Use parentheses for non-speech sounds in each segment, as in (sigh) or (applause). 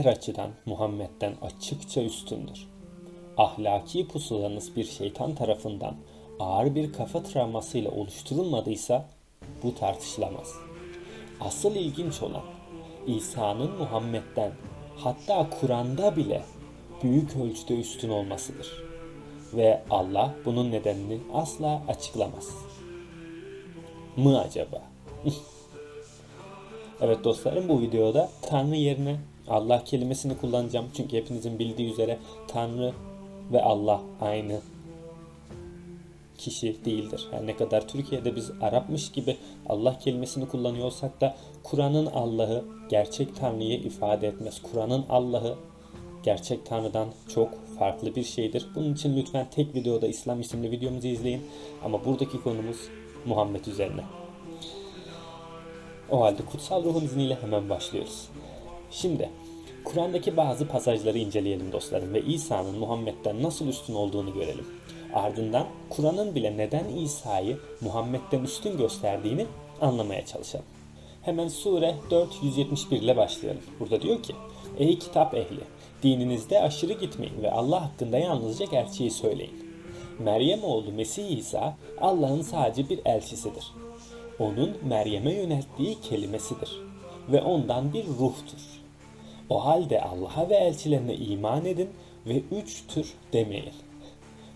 her açıdan Muhammed'den açıkça üstündür. Ahlaki pusulanız bir şeytan tarafından ağır bir kafa travmasıyla oluşturulmadıysa bu tartışılamaz. Asıl ilginç olan İsa'nın Muhammed'den hatta Kur'an'da bile büyük ölçüde üstün olmasıdır. Ve Allah bunun nedenini asla açıklamaz. Mı acaba? (laughs) evet dostlarım bu videoda Tanrı yerine Allah kelimesini kullanacağım. Çünkü hepinizin bildiği üzere Tanrı ve Allah aynı kişi değildir. Her ne kadar Türkiye'de biz Arapmış gibi Allah kelimesini kullanıyor olsak da Kur'an'ın Allah'ı gerçek Tanrı'yı ifade etmez. Kur'an'ın Allah'ı gerçek Tanrı'dan çok farklı bir şeydir. Bunun için lütfen tek videoda İslam isimli videomuzu izleyin. Ama buradaki konumuz Muhammed üzerine. O halde kutsal ruhun izniyle hemen başlıyoruz. Şimdi Kur'an'daki bazı pasajları inceleyelim dostlarım ve İsa'nın Muhammed'den nasıl üstün olduğunu görelim. Ardından Kur'an'ın bile neden İsa'yı Muhammed'den üstün gösterdiğini anlamaya çalışalım. Hemen sure 471 ile başlayalım. Burada diyor ki: Ey kitap ehli, dininizde aşırı gitmeyin ve Allah hakkında yalnızca gerçeği söyleyin. Meryem oğlu Mesih İsa Allah'ın sadece bir elçisidir. Onun Meryem'e yönelttiği kelimesidir ve ondan bir ruhtur. O halde Allah'a ve elçilerine iman edin ve üçtür demeyin.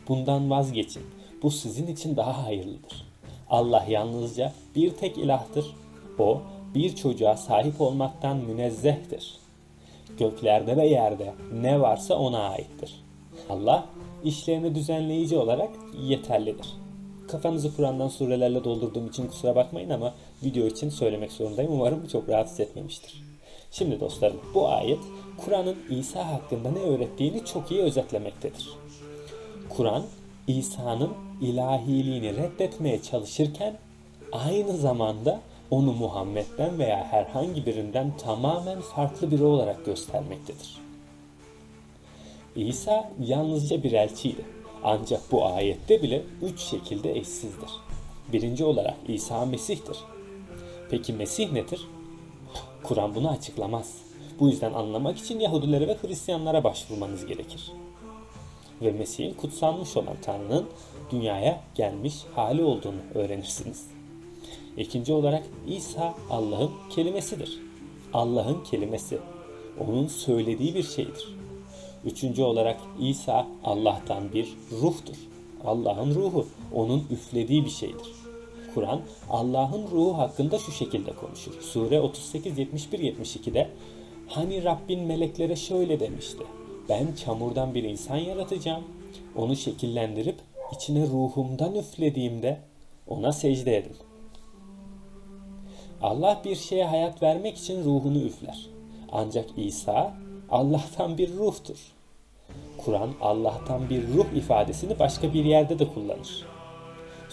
Bundan vazgeçin. Bu sizin için daha hayırlıdır. Allah yalnızca bir tek ilahtır. O bir çocuğa sahip olmaktan münezzehtir. Göklerde ve yerde ne varsa ona aittir. Allah işlerini düzenleyici olarak yeterlidir. Kafanızı Kur'an'dan surelerle doldurduğum için kusura bakmayın ama video için söylemek zorundayım. Umarım çok rahatsız etmemiştir. Şimdi dostlarım bu ayet Kur'an'ın İsa hakkında ne öğrettiğini çok iyi özetlemektedir. Kur'an İsa'nın ilahiliğini reddetmeye çalışırken aynı zamanda onu Muhammed'den veya herhangi birinden tamamen farklı biri olarak göstermektedir. İsa yalnızca bir elçiydi. Ancak bu ayette bile üç şekilde eşsizdir. Birinci olarak İsa Mesih'tir. Peki Mesih nedir? Kur'an bunu açıklamaz. Bu yüzden anlamak için Yahudilere ve Hristiyanlara başvurmanız gerekir. Ve Mesih'in kutsanmış olan Tanrı'nın dünyaya gelmiş hali olduğunu öğrenirsiniz. İkinci olarak İsa Allah'ın kelimesidir. Allah'ın kelimesi. Onun söylediği bir şeydir. Üçüncü olarak İsa Allah'tan bir ruhtur. Allah'ın ruhu. Onun üflediği bir şeydir. Kur'an Allah'ın ruhu hakkında şu şekilde konuşur. Sure 38 71 72'de hani Rabbin meleklere şöyle demişti. Ben çamurdan bir insan yaratacağım. Onu şekillendirip içine ruhumdan üflediğimde ona secde edin. Allah bir şeye hayat vermek için ruhunu üfler. Ancak İsa Allah'tan bir ruhtur. Kur'an Allah'tan bir ruh ifadesini başka bir yerde de kullanır.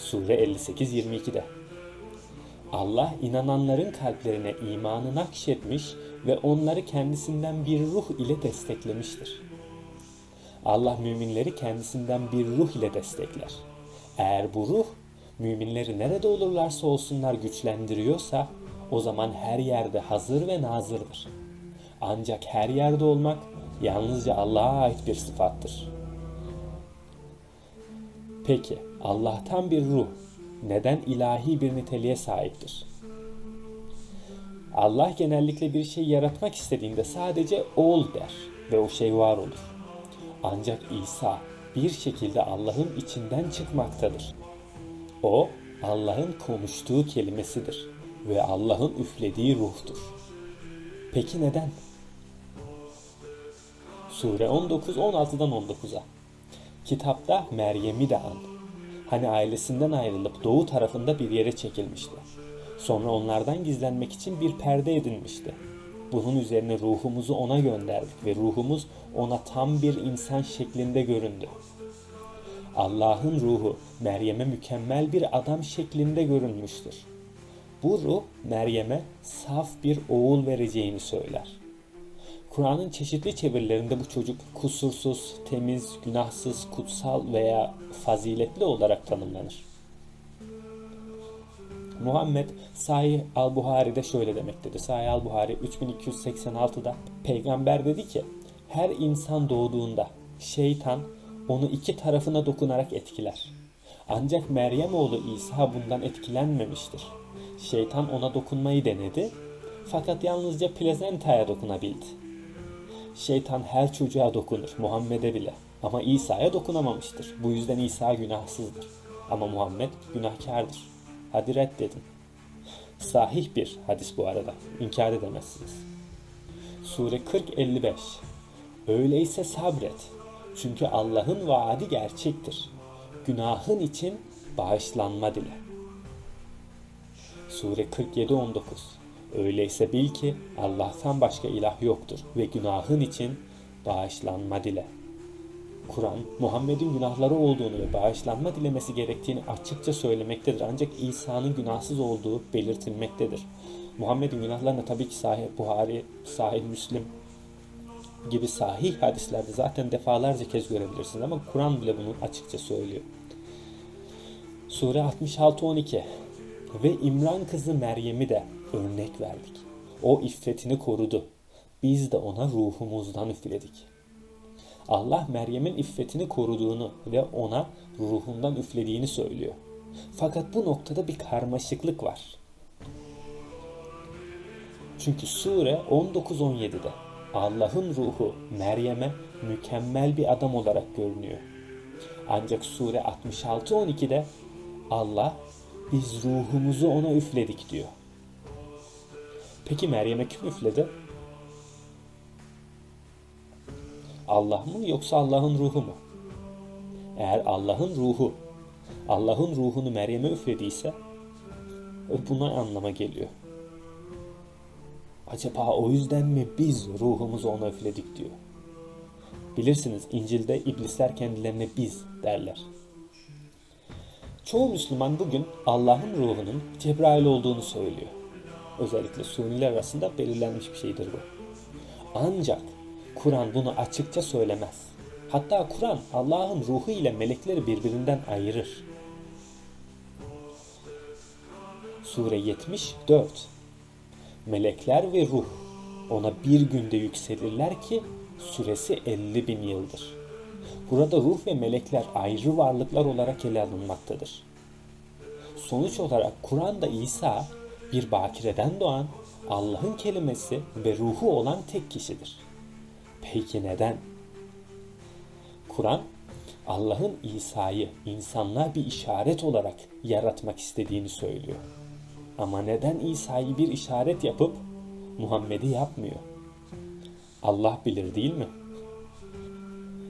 Sure 58-22'de. Allah inananların kalplerine imanı nakşetmiş ve onları kendisinden bir ruh ile desteklemiştir. Allah müminleri kendisinden bir ruh ile destekler. Eğer bu ruh müminleri nerede olurlarsa olsunlar güçlendiriyorsa o zaman her yerde hazır ve nazırdır. Ancak her yerde olmak yalnızca Allah'a ait bir sıfattır. Peki Allah'tan bir ruh neden ilahi bir niteliğe sahiptir? Allah genellikle bir şey yaratmak istediğinde sadece ol der ve o şey var olur. Ancak İsa bir şekilde Allah'ın içinden çıkmaktadır. O Allah'ın konuştuğu kelimesidir ve Allah'ın üflediği ruhtur. Peki neden? Sure 19 16'dan 19'a. Kitapta Meryem'i de an. Hani ailesinden ayrılıp doğu tarafında bir yere çekilmişti. Sonra onlardan gizlenmek için bir perde edinmişti. Bunun üzerine ruhumuzu ona gönderdik ve ruhumuz ona tam bir insan şeklinde göründü. Allah'ın ruhu Meryem'e mükemmel bir adam şeklinde görünmüştür. Bu ruh Meryem'e saf bir oğul vereceğini söyler. Kur'an'ın çeşitli çevirilerinde bu çocuk kusursuz, temiz, günahsız, kutsal veya faziletli olarak tanımlanır. Muhammed Sahih al-Buhari'de şöyle demektedir. Sahih al-Buhari 3286'da peygamber dedi ki her insan doğduğunda şeytan onu iki tarafına dokunarak etkiler. Ancak Meryem oğlu İsa bundan etkilenmemiştir. Şeytan ona dokunmayı denedi fakat yalnızca plezentaya dokunabildi. Şeytan her çocuğa dokunur, Muhammed'e bile. Ama İsa'ya dokunamamıştır. Bu yüzden İsa günahsızdır. Ama Muhammed günahkardır. Hadi reddedin. Sahih bir hadis bu arada. İnkar edemezsiniz. Sure 40-55 Öyleyse sabret. Çünkü Allah'ın vaadi gerçektir. Günahın için bağışlanma dile. Sure 47-19 Öyleyse bil ki Allah'tan başka ilah yoktur ve günahın için bağışlanma dile. Kur'an, Muhammed'in günahları olduğunu ve bağışlanma dilemesi gerektiğini açıkça söylemektedir. Ancak İsa'nın günahsız olduğu belirtilmektedir. Muhammed'in günahlarını tabii ki Sahih Buhari, Sahih Müslim gibi sahih hadislerde zaten defalarca kez görebilirsiniz ama Kur'an bile bunu açıkça söylüyor. Sure 66-12 Ve İmran kızı Meryem'i de örnek verdik. O iffetini korudu. Biz de ona ruhumuzdan üfledik. Allah Meryem'in iffetini koruduğunu ve ona ruhundan üflediğini söylüyor. Fakat bu noktada bir karmaşıklık var. Çünkü sure 19-17'de Allah'ın ruhu Meryem'e mükemmel bir adam olarak görünüyor. Ancak sure 66-12'de Allah biz ruhumuzu ona üfledik diyor. Peki Meryem'e kim üfledi? Allah mı yoksa Allah'ın ruhu mu? Eğer Allah'ın ruhu Allah'ın ruhunu Meryem'e üflediyse buna anlama geliyor. Acaba o yüzden mi biz ruhumuzu ona üfledik diyor. Bilirsiniz İncil'de iblisler kendilerine biz derler. Çoğu Müslüman bugün Allah'ın ruhunun Cebrail olduğunu söylüyor. Özellikle Suniler arasında belirlenmiş bir şeydir bu. Ancak Kur'an bunu açıkça söylemez. Hatta Kur'an Allah'ın ruhu ile melekleri birbirinden ayırır. Sure 74 Melekler ve ruh ona bir günde yükselirler ki süresi 50 bin yıldır. Burada ruh ve melekler ayrı varlıklar olarak ele alınmaktadır. Sonuç olarak Kur'an'da İsa bir bakireden doğan Allah'ın kelimesi ve ruhu olan tek kişidir. Peki neden? Kur'an Allah'ın İsa'yı insanlığa bir işaret olarak yaratmak istediğini söylüyor. Ama neden İsa'yı bir işaret yapıp Muhammed'i yapmıyor? Allah bilir değil mi?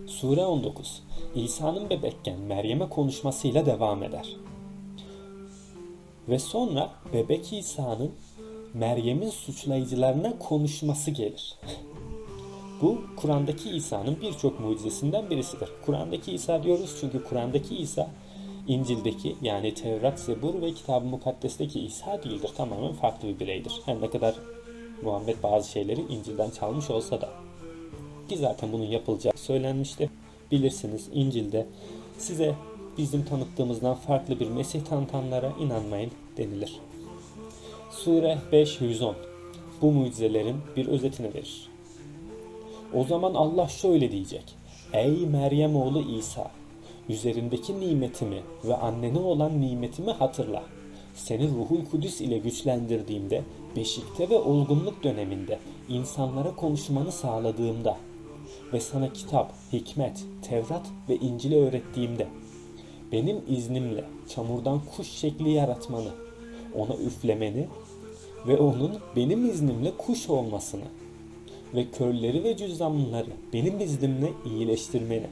Sure 19 İsa'nın bebekken Meryem'e konuşmasıyla devam eder. Ve sonra bebek İsa'nın Meryem'in suçlayıcılarına konuşması gelir. Bu Kur'an'daki İsa'nın birçok mucizesinden birisidir. Kur'an'daki İsa diyoruz çünkü Kur'an'daki İsa İncil'deki yani Tevrat, Zebur ve Kitab-ı Mukaddes'teki İsa değildir. Tamamen farklı bir bireydir. Her ne kadar Muhammed bazı şeyleri İncil'den çalmış olsa da. Ki zaten bunun yapılacağı söylenmişti. Bilirsiniz İncil'de size bizim tanıttığımızdan farklı bir Mesih tanıtanlara inanmayın denilir. Sure 5 110 bu mucizelerin bir özetini verir. O zaman Allah şöyle diyecek. Ey Meryem oğlu İsa! Üzerindeki nimetimi ve annene olan nimetimi hatırla. Seni ruhul kudüs ile güçlendirdiğimde, beşikte ve olgunluk döneminde insanlara konuşmanı sağladığımda ve sana kitap, hikmet, Tevrat ve İncil'i öğrettiğimde benim iznimle çamurdan kuş şekli yaratmanı, ona üflemeni ve onun benim iznimle kuş olmasını ve körleri ve cüzdanları benim iznimle iyileştirmeni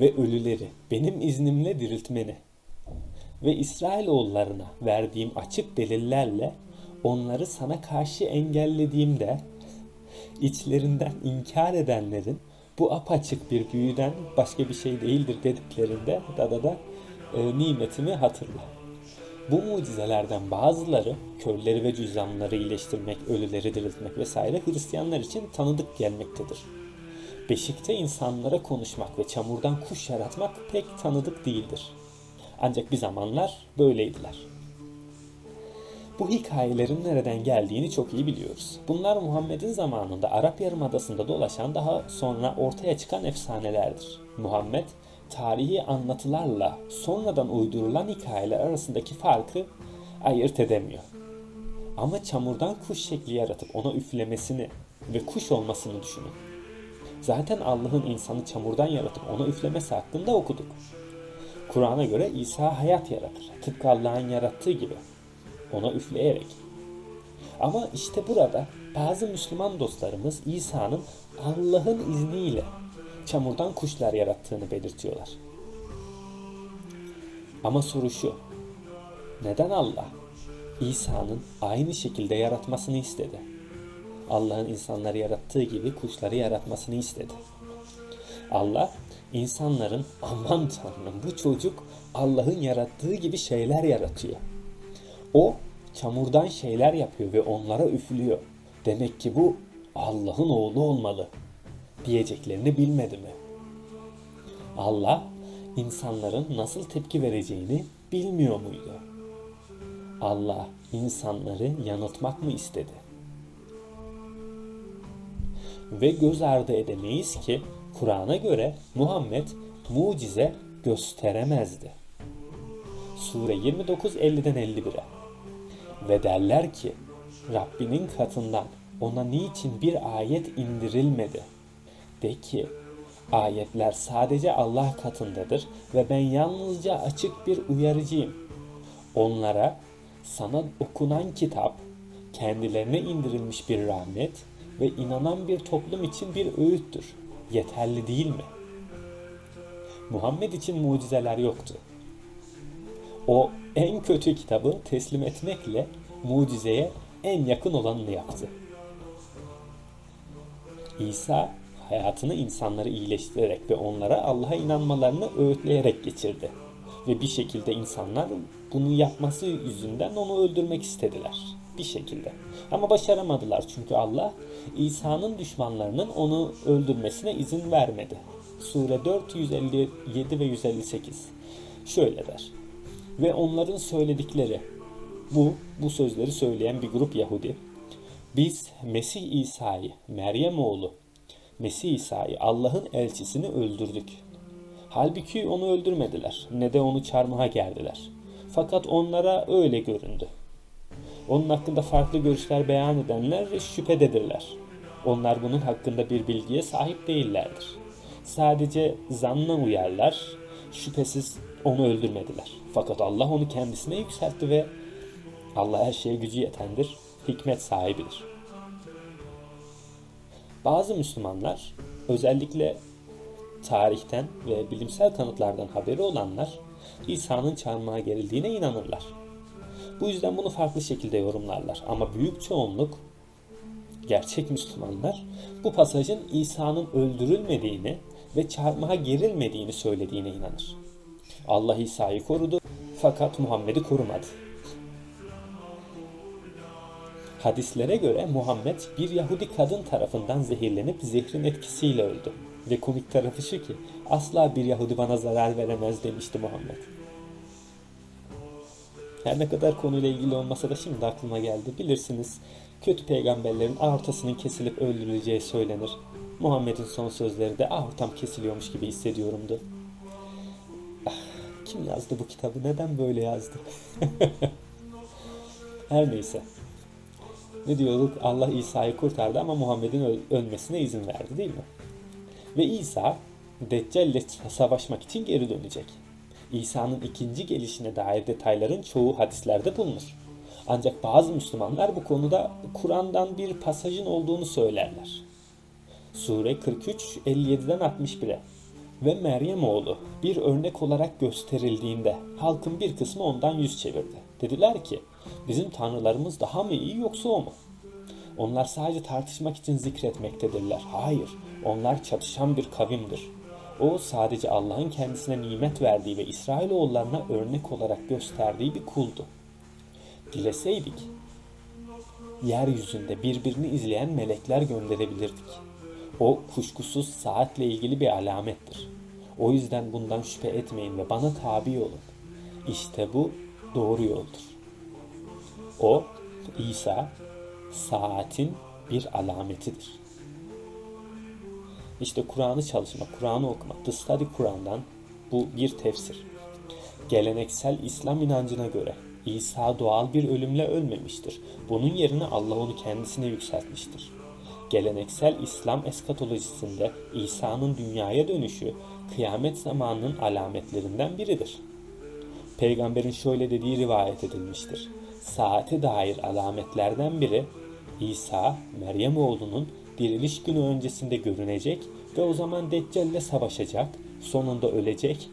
ve ölüleri benim iznimle diriltmeni ve İsrailoğullarına verdiğim açık delillerle onları sana karşı engellediğimde içlerinden inkar edenlerin bu apaçık bir büyüden başka bir şey değildir dediklerinde da da da e, nimetimi hatırla. Bu mucizelerden bazıları körleri ve cüzdanları iyileştirmek, ölüleri diriltmek vesaire Hristiyanlar için tanıdık gelmektedir. Beşikte insanlara konuşmak ve çamurdan kuş yaratmak pek tanıdık değildir. Ancak bir zamanlar böyleydiler. Bu hikayelerin nereden geldiğini çok iyi biliyoruz. Bunlar Muhammed'in zamanında Arap Yarımadası'nda dolaşan daha sonra ortaya çıkan efsanelerdir. Muhammed, tarihi anlatılarla sonradan uydurulan hikayeler arasındaki farkı ayırt edemiyor. Ama çamurdan kuş şekli yaratıp ona üflemesini ve kuş olmasını düşünün. Zaten Allah'ın insanı çamurdan yaratıp ona üflemesi hakkında okuduk. Kur'an'a göre İsa hayat yaratır. Tıpkı Allah'ın yarattığı gibi. Ona üfleyerek. Ama işte burada bazı Müslüman dostlarımız İsa'nın Allah'ın izniyle çamurdan kuşlar yarattığını belirtiyorlar. Ama soru şu. Neden Allah İsa'nın aynı şekilde yaratmasını istedi? Allah'ın insanları yarattığı gibi kuşları yaratmasını istedi. Allah insanların aman tanrım bu çocuk Allah'ın yarattığı gibi şeyler yaratıyor. O çamurdan şeyler yapıyor ve onlara üflüyor. Demek ki bu Allah'ın oğlu olmalı diyeceklerini bilmedi mi? Allah insanların nasıl tepki vereceğini bilmiyor muydu? Allah insanları yanıltmak mı istedi? Ve göz ardı edemeyiz ki Kur'an'a göre Muhammed mucize gösteremezdi. Sure 29 50'den 51'e. Ve derler ki Rabbinin katından ona niçin bir ayet indirilmedi? De ki ayetler sadece Allah katındadır ve ben yalnızca açık bir uyarıcıyım. Onlara sana okunan kitap kendilerine indirilmiş bir rahmet ve inanan bir toplum için bir öğüttür. Yeterli değil mi? Muhammed için mucizeler yoktu. O en kötü kitabı teslim etmekle mucizeye en yakın olanını yaptı. İsa hayatını insanları iyileştirerek ve onlara Allah'a inanmalarını öğütleyerek geçirdi. Ve bir şekilde insanlar bunu yapması yüzünden onu öldürmek istediler. Bir şekilde. Ama başaramadılar çünkü Allah İsa'nın düşmanlarının onu öldürmesine izin vermedi. Sure 4, 157 ve 158 şöyle der. Ve onların söyledikleri bu, bu sözleri söyleyen bir grup Yahudi. Biz Mesih İsa'yı, Meryem oğlu, Mesih İsa'yı Allah'ın elçisini öldürdük. Halbuki onu öldürmediler ne de onu çarmıha gerdiler. Fakat onlara öyle göründü. Onun hakkında farklı görüşler beyan edenler şüphededirler. Onlar bunun hakkında bir bilgiye sahip değillerdir. Sadece zanna uyarlar, şüphesiz onu öldürmediler. Fakat Allah onu kendisine yükseltti ve Allah her şeye gücü yetendir, hikmet sahibidir. Bazı Müslümanlar, özellikle tarihten ve bilimsel kanıtlardan haberi olanlar, İsa'nın çarmıha gerildiğine inanırlar. Bu yüzden bunu farklı şekilde yorumlarlar. Ama büyük çoğunluk gerçek Müslümanlar bu pasajın İsa'nın öldürülmediğini ve çarmıha gerilmediğini söylediğine inanır. Allah İsa'yı korudu fakat Muhammed'i korumadı. Hadislere göre Muhammed bir Yahudi kadın tarafından zehirlenip zehrin etkisiyle öldü. Ve komik tarafı şu ki asla bir Yahudi bana zarar veremez demişti Muhammed. Her ne kadar konuyla ilgili olmasa da şimdi aklıma geldi. Bilirsiniz kötü peygamberlerin aortasının kesilip öldürüleceği söylenir. Muhammed'in son sözleri de aortam kesiliyormuş gibi hissediyorumdu. Kim yazdı bu kitabı? Neden böyle yazdı? (laughs) Her neyse. Ne diyorduk? Allah İsa'yı kurtardı ama Muhammed'in ölmesine izin verdi değil mi? Ve İsa Deccal ile savaşmak için geri dönecek. İsa'nın ikinci gelişine dair detayların çoğu hadislerde bulunur. Ancak bazı Müslümanlar bu konuda Kur'an'dan bir pasajın olduğunu söylerler. Sure 43 57'den 61'e ve Meryem oğlu bir örnek olarak gösterildiğinde halkın bir kısmı ondan yüz çevirdi. Dediler ki bizim tanrılarımız daha mı iyi yoksa o mu? Onlar sadece tartışmak için zikretmektedirler. Hayır, onlar çatışan bir kavimdir. O sadece Allah'ın kendisine nimet verdiği ve İsrailoğullarına örnek olarak gösterdiği bir kuldu. Dileseydik, yeryüzünde birbirini izleyen melekler gönderebilirdik. O kuşkusuz saatle ilgili bir alamettir. O yüzden bundan şüphe etmeyin ve bana tabi olun. İşte bu doğru yoldur. O, İsa, saatin bir alametidir. İşte Kur'an'ı çalışmak, Kur'an'ı okumak, The Study Kur'an'dan bu bir tefsir. Geleneksel İslam inancına göre İsa doğal bir ölümle ölmemiştir. Bunun yerine Allah onu kendisine yükseltmiştir. Geleneksel İslam eskatolojisinde İsa'nın dünyaya dönüşü kıyamet zamanının alametlerinden biridir. Peygamberin şöyle dediği rivayet edilmiştir. Saate dair alametlerden biri İsa, Meryem oğlunun diriliş günü öncesinde görünecek ve o zaman Deccal ile savaşacak, sonunda ölecek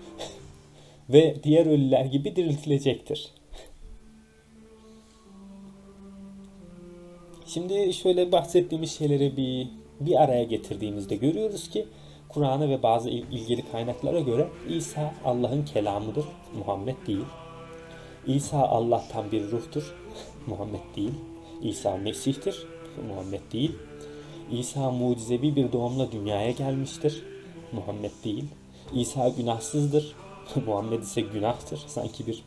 (laughs) ve diğer ölüler gibi diriltilecektir. Şimdi şöyle bahsettiğimiz şeyleri bir bir araya getirdiğimizde görüyoruz ki Kur'an'a ve bazı ilgili kaynaklara göre İsa Allah'ın kelamıdır, Muhammed değil. İsa Allah'tan bir ruhtur, (laughs) Muhammed değil. İsa Mesih'tir, (laughs) Muhammed değil. İsa mucizevi bir doğumla dünyaya gelmiştir, (laughs) Muhammed değil. İsa günahsızdır, Muhammed ise günahtır. Sanki bir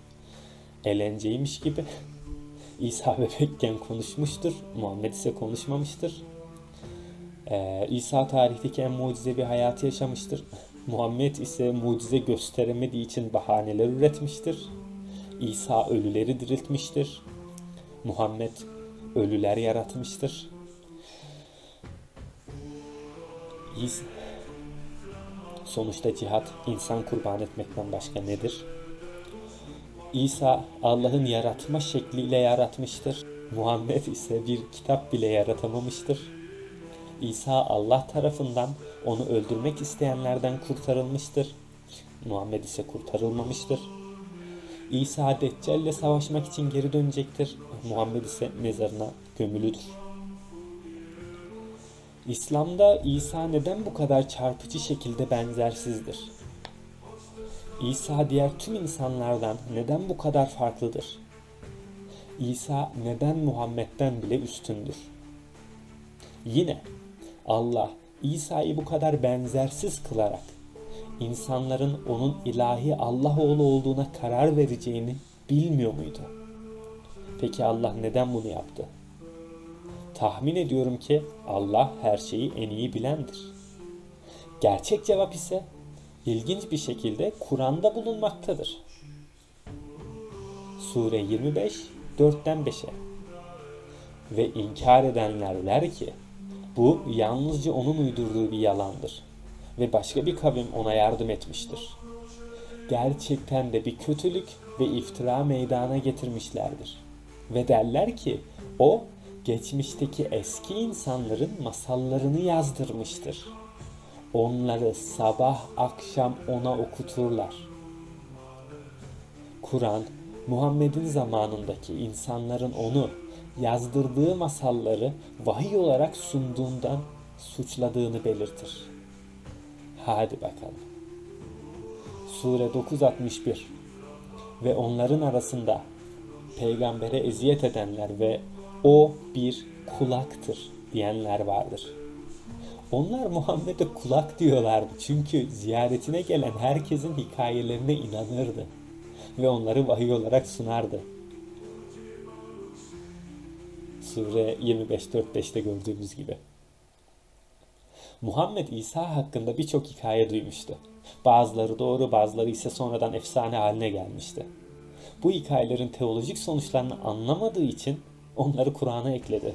eğlenceymiş gibi. İsa (laughs) bebekken konuşmuştur. Muhammed ise konuşmamıştır. Ee, İsa tarihteki en mucizevi hayatı yaşamıştır. (laughs) Muhammed ise mucize gösteremediği için bahaneler üretmiştir. İsa ölüleri diriltmiştir. Muhammed ölüler yaratmıştır. İsa, sonuçta cihat insan kurban etmekten başka nedir? İsa Allah'ın yaratma şekliyle yaratmıştır. Muhammed ise bir kitap bile yaratamamıştır. İsa Allah tarafından onu öldürmek isteyenlerden kurtarılmıştır. Muhammed ise kurtarılmamıştır. İsa Deccal ile savaşmak için geri dönecektir. Muhammed ise mezarına gömülüdür. İslam'da İsa neden bu kadar çarpıcı şekilde benzersizdir? İsa diğer tüm insanlardan neden bu kadar farklıdır? İsa neden Muhammed'den bile üstündür? Yine Allah İsa'yı bu kadar benzersiz kılarak insanların onun ilahi Allah oğlu olduğuna karar vereceğini bilmiyor muydu? Peki Allah neden bunu yaptı? Tahmin ediyorum ki Allah her şeyi en iyi bilendir. Gerçek cevap ise ilginç bir şekilde Kur'an'da bulunmaktadır. Sure 25 4'ten 5'e Ve inkar edenler der ki bu yalnızca onun uydurduğu bir yalandır ve başka bir kavim ona yardım etmiştir. Gerçekten de bir kötülük ve iftira meydana getirmişlerdir. Ve derler ki o geçmişteki eski insanların masallarını yazdırmıştır. Onları sabah akşam ona okuturlar. Kur'an, Muhammed'in zamanındaki insanların onu yazdırdığı masalları vahiy olarak sunduğundan suçladığını belirtir. Hadi bakalım. Sure 961 ve onların arasında peygambere eziyet edenler ve o bir kulaktır diyenler vardır. Onlar Muhammed'e kulak diyorlardı çünkü ziyaretine gelen herkesin hikayelerine inanırdı ve onları vahiy olarak sunardı. Sure 25-4-5'te gördüğümüz gibi. Muhammed İsa hakkında birçok hikaye duymuştu. Bazıları doğru, bazıları ise sonradan efsane haline gelmişti. Bu hikayelerin teolojik sonuçlarını anlamadığı için onları Kur'an'a ekledi.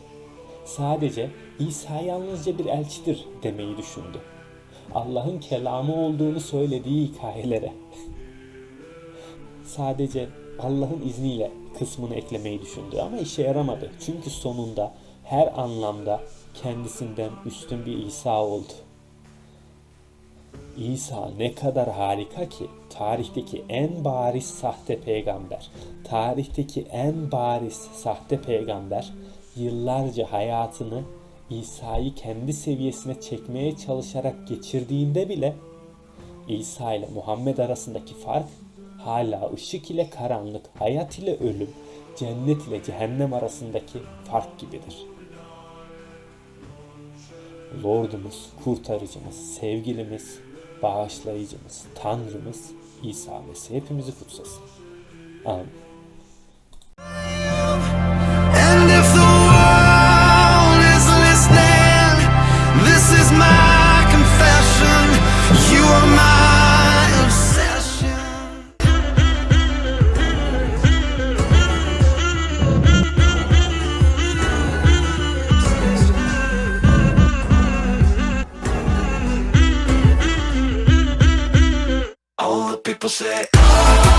Sadece İsa yalnızca bir elçidir demeyi düşündü. Allah'ın kelamı olduğunu söylediği hikayelere. Sadece Allah'ın izniyle kısmını eklemeyi düşündü ama işe yaramadı. Çünkü sonunda her anlamda kendisinden üstün bir İsa oldu. İsa ne kadar harika ki tarihteki en bariz sahte peygamber, tarihteki en bariz sahte peygamber yıllarca hayatını İsa'yı kendi seviyesine çekmeye çalışarak geçirdiğinde bile İsa ile Muhammed arasındaki fark hala ışık ile karanlık, hayat ile ölüm, cennet ile cehennem arasındaki fark gibidir. Lordumuz, kurtarıcımız, sevgilimiz, bağışlayıcımız, Tanrımız İsa Mesih hepimizi kutsasın. Amin. você.